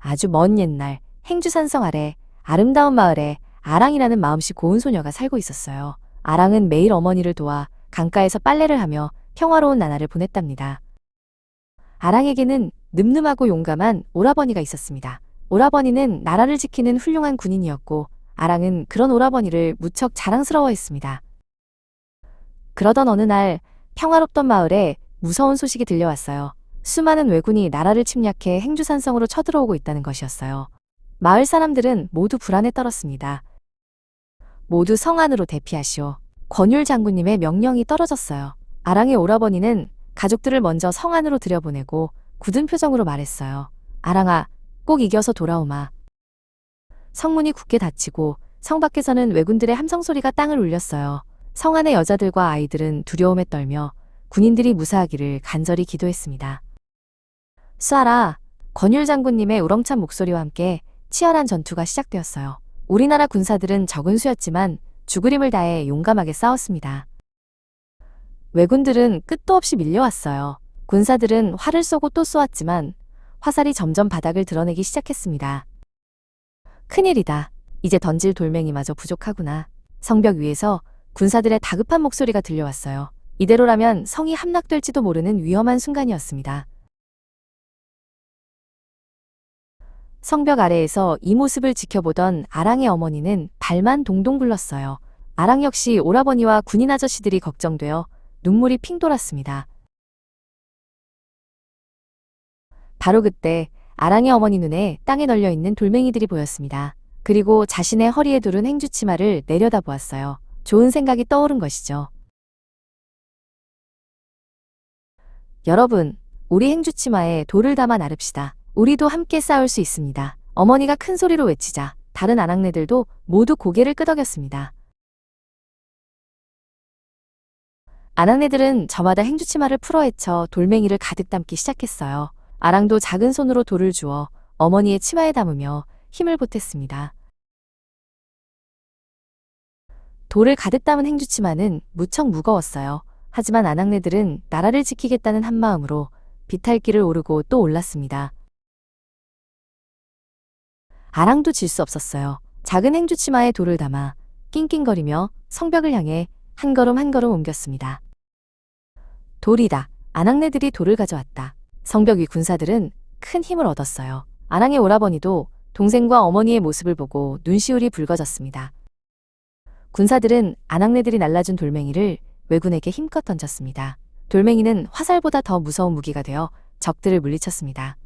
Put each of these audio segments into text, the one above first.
아주 먼 옛날 행주산성 아래 아름다운 마을에 아랑이라는 마음씨 고운 소녀가 살고 있었어요. 아랑은 매일 어머니를 도와 강가에서 빨래를 하며 평화로운 나날을 보냈답니다. 아랑에게는 늠름하고 용감한 오라버니가 있었습니다. 오라버니는 나라를 지키는 훌륭한 군인이었고 아랑은 그런 오라버니를 무척 자랑스러워했습니다. 그러던 어느 날 평화롭던 마을에 무서운 소식이 들려왔어요. 수많은 왜군이 나라를 침략해 행주산성으로 쳐들어오고 있다는 것이었어요. 마을 사람들은 모두 불안에 떨었습니다. 모두 성 안으로 대피하시오. 권율 장군님의 명령이 떨어졌어요. 아랑의 오라버니는 가족들을 먼저 성 안으로 들여보내고 굳은 표정으로 말했어요. 아랑아, 꼭 이겨서 돌아오마. 성문이 굳게 닫히고 성 밖에서는 왜군들의 함성 소리가 땅을 울렸어요. 성 안의 여자들과 아이들은 두려움에 떨며 군인들이 무사하기를 간절히 기도했습니다. 쏴라! 권율 장군님의 우렁찬 목소리와 함께 치열한 전투가 시작되었어요. 우리나라 군사들은 적은 수였지만 죽을 힘을 다해 용감하게 싸웠습니다. 왜군들은 끝도 없이 밀려왔어요. 군사들은 활을 쏘고 또 쏘았지만 화살이 점점 바닥을 드러내기 시작했습니다. 큰일이다. 이제 던질 돌멩이마저 부족하구나. 성벽 위에서 군사들의 다급한 목소리가 들려왔어요. 이대로라면 성이 함락될지도 모르는 위험한 순간이었습니다. 성벽 아래에서 이 모습을 지켜보던 아랑의 어머니는 발만 동동 굴렀어요. 아랑 역시 오라버니와 군인 아저씨들이 걱정되어 눈물이 핑 돌았습니다. 바로 그때 아랑의 어머니 눈에 땅에 널려 있는 돌멩이들이 보였습니다. 그리고 자신의 허리에 두른 행주치마를 내려다보았어요. 좋은 생각이 떠오른 것이죠. 여러분, 우리 행주치마에 돌을 담아 나릅시다. 우리도 함께 싸울 수 있습니다. 어머니가 큰 소리로 외치자 다른 아낙네들도 모두 고개를 끄덕였습니다. 아낙네들은 저마다 행주치마를 풀어헤쳐 돌멩이를 가득 담기 시작했어요. 아랑도 작은 손으로 돌을 주어 어머니의 치마에 담으며 힘을 보탰습니다. 돌을 가득 담은 행주치마는 무척 무거웠어요. 하지만 아낙네들은 나라를 지키겠다는 한마음으로 비탈길을 오르고 또 올랐습니다. 아랑도 질 수 없었어요. 작은 행주치마에 돌을 담아 낑낑거리며 성벽을 향해 한 걸음 한 걸음 옮겼습니다. 돌이다. 아낙네들이 돌을 가져왔다. 성벽 위 군사들은 큰 힘을 얻었어요. 아랑의 오라버니도 동생과 어머니의 모습을 보고 눈시울이 붉어졌습니다. 군사들은 아낙네들이 날라준 돌멩이를 왜군에게 힘껏 던졌습니다. 돌멩이는 화살보다 더 무서운 무기가 되어 적들을 물리쳤습니다.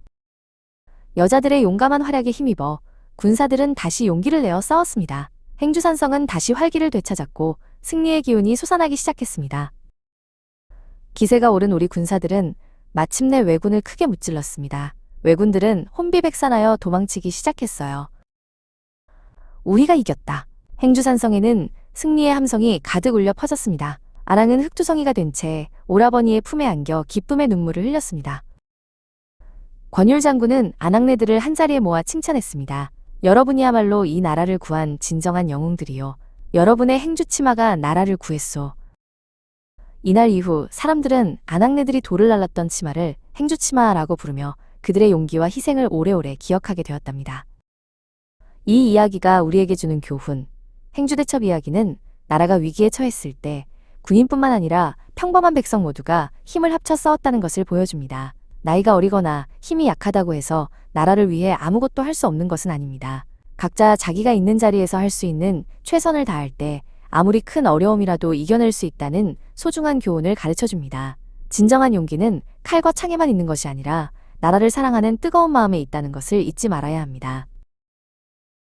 여자들의 용감한 활약에 힘입어 군사들은 다시 용기를 내어 싸웠습니다. 행주산성은 다시 활기를 되찾았고 승리의 기운이 솟아나기 시작했습니다. 기세가 오른 우리 군사들은 마침내 왜군을 크게 무찔렀습니다. 왜군들은 혼비백산하여 도망치기 시작했어요. 우리가 이겼다. 행주산성에는 승리의 함성이 가득 울려 퍼졌습니다. 아랑은 흑두성이가 된 채 오라버니의 품에 안겨 기쁨의 눈물을 흘렸습니다. 권율 장군은 아낙네들을 한자리에 모아 칭찬했습니다. 여러분이야말로 이 나라를 구한 진정한 영웅들이요. 여러분의 행주치마가 나라를 구했소. 이날 이후 사람들은 아낙네들이 돌을 날랐던 치마를 행주치마라고 부르며 그들의 용기와 희생을 오래오래 기억하게 되었답니다. 이 이야기가 우리에게 주는 교훈, 행주대첩 이야기는 나라가 위기에 처했을 때 군인뿐만 아니라 평범한 백성 모두가 힘을 합쳐 싸웠다는 것을 보여줍니다. 나이가 어리거나 힘이 약하다고 해서 나라를 위해 아무것도 할 수 없는 것은 아닙니다. 각자 자기가 있는 자리에서 할 수 있는 최선을 다할 때 아무리 큰 어려움이라도 이겨낼 수 있다는 소중한 교훈을 가르쳐 줍니다. 진정한 용기는 칼과 창에만 있는 것이 아니라 나라를 사랑하는 뜨거운 마음에 있다는 것을 잊지 말아야 합니다.